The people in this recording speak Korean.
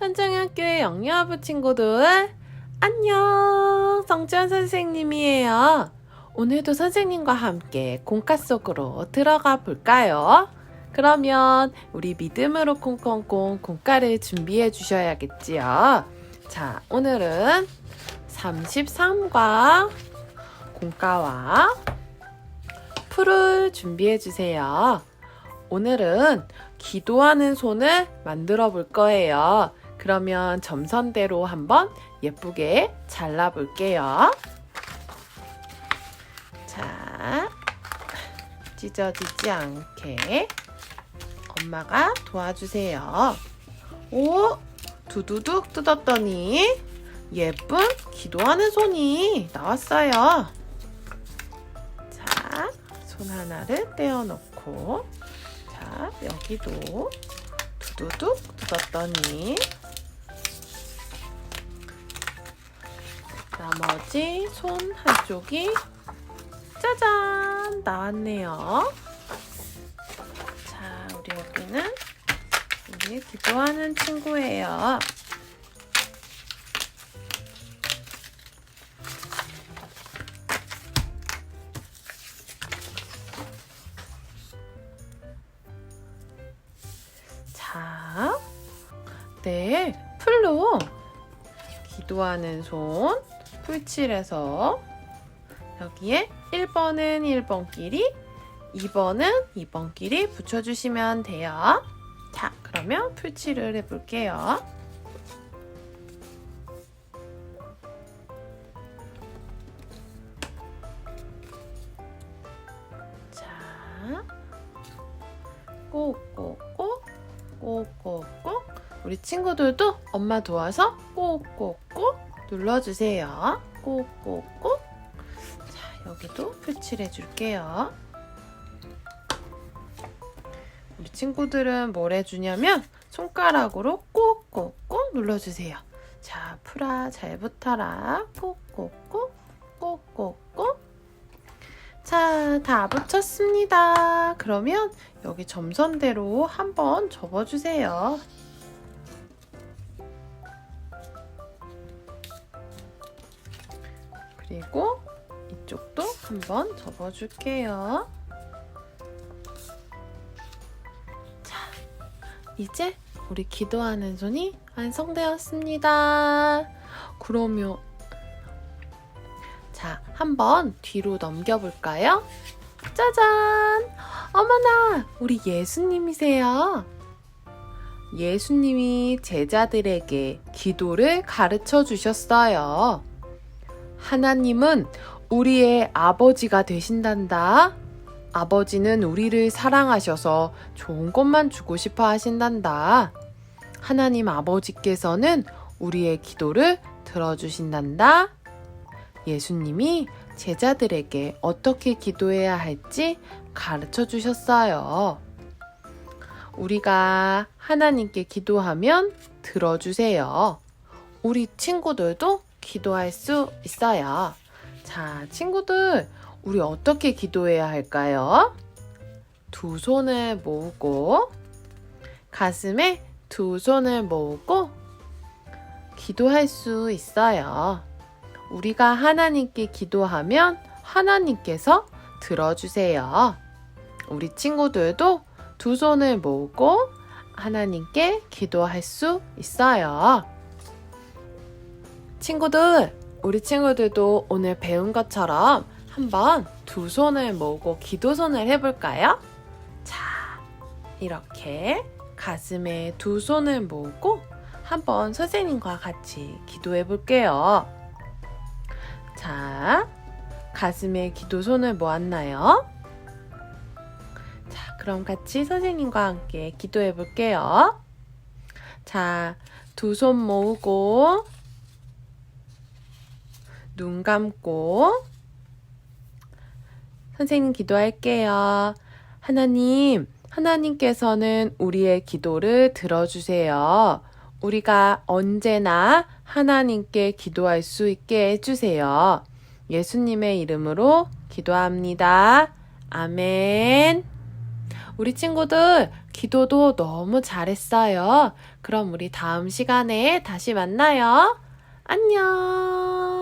천정학교의 영유아부 친구들 안녕 성지연 선생님이에요 오늘도 선생님과 함께 공과 속으로 들어가 볼까요? 그러면 우리 믿음으로 콩콩콩 공과를 준비해 주셔야겠지요 자 오늘은 33과 공과와 풀을 준비해 주세요 오늘은 기도하는 손을 만들어 볼 거예요. 그러면 점선대로 한번 예쁘게 잘라 볼게요. 자, 찢어지지 않게 엄마가 도와주세요. 오, 두두둑 뜯었더니 예쁜 기도하는 손이 나왔어요. 자, 손 하나를 떼어놓고 자, 여기도 두두둑 뜯었더니 나머지 손 한쪽이 짜잔 나왔네요. 자, 우리 여기는 우리 기도하는 친구예요. 자, 네, 풀로 기도하는 손 풀칠해서 여기에 1번은 1번끼리, 2번은 2번끼리 붙여주시면 돼요. 자, 그러면 풀칠을 해볼게요. 자, 꼭꼭꼭 꼭꼭꼭 우리 친구들도 엄마 도와서 꼭꼭꼭 눌러주세요. 꼭꼭꼭 자 여기도 표칠해 줄게요. 우리 친구들은 뭘 해주냐면 손가락으로 꼭꼭꼭 눌러주세요. 자 풀아 잘 붙어라 꼭꼭꼭 꼭꼭꼭 자, 다 붙였습니다. 그러면 여기 점선대로 한번 접어주세요. 그리고 이쪽도 한번 접어줄게요. 자, 이제 우리 기도하는 손이 완성되었습니다. 그러면 자, 한번 뒤로 넘겨볼까요? 짜잔! 어머나! 우리 예수님이세요. 예수님이 제자들에게 기도를 가르쳐 주셨어요. 하나님은 우리의 아버지가 되신단다. 아버지는 우리를 사랑하셔서 좋은 것만 주고 싶어 하신단다. 하나님 아버지께서는 우리의 기도를 들어주신단다. 예수님이 제자들에게 어떻게 기도해야 할지 가르쳐 주셨어요. 우리가 하나님께 기도하면 들어주세요. 우리 친구들도 기도할 수 있어요. 자, 친구들, 우리 어떻게 기도해야 할까요? 두 손을 모으고, 가슴에 두 손을 모으고, 기도할 수 있어요. 우리가 하나님께 기도하면 하나님께서 들어주세요. 우리 친구들도 두 손을 모으고 하나님께 기도할 수 있어요. 친구들, 우리 친구들도 오늘 배운 것처럼 한번 두 손을 모으고 기도손을 해볼까요? 자, 이렇게 가슴에 두 손을 모으고 한번 선생님과 같이 기도해 볼게요. 자, 가슴에 기도 손을 모았나요? 자, 그럼 같이 선생님과 함께 기도해 볼게요. 자, 두 손 모으고, 눈 감고, 선생님 기도할게요. 하나님, 하나님께서는 우리의 기도를 들어주세요. 우리가 언제나 하나님께 기도할 수 있게 해주세요. 예수님의 이름으로 기도합니다. 아멘. 우리 친구들 기도도 너무 잘했어요. 그럼 우리 다음 시간에 다시 만나요. 안녕.